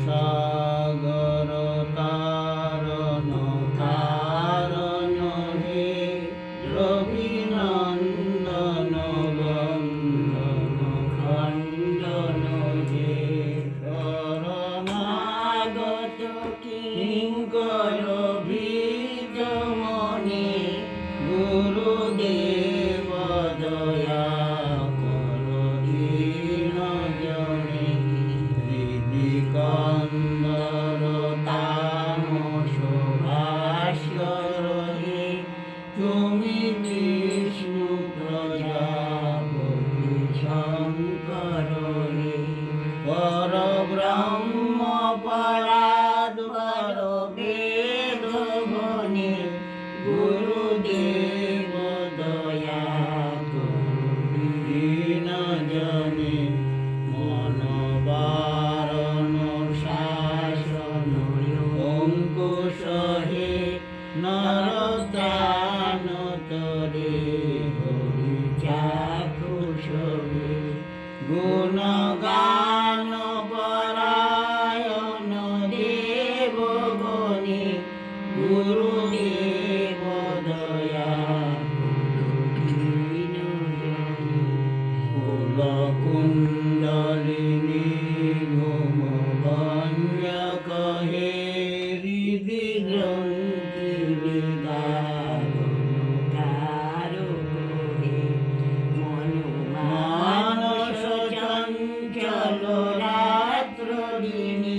Krishna. তুমি বিষ্ণুপ্রজাপরণে পরব্রহ্ম পরাদ পর বেদ গুরুদেব Union.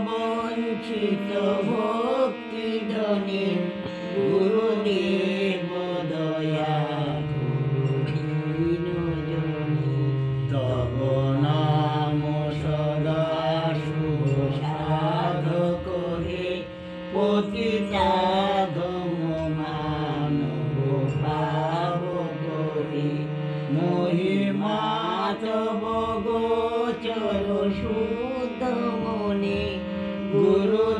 বঞ্চিত ভক্তি ধনে গুরুদেব দয়া তব নাম সদা শুভ সাধক হে পদ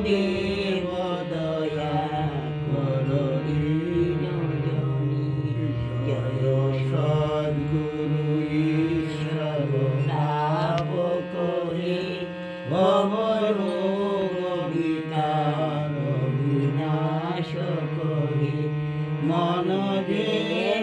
দেব দয়া করো জয় সদ্গুরু ঈশ্বর লাভ করে অমর বিকার বিনাশ করে মন দেব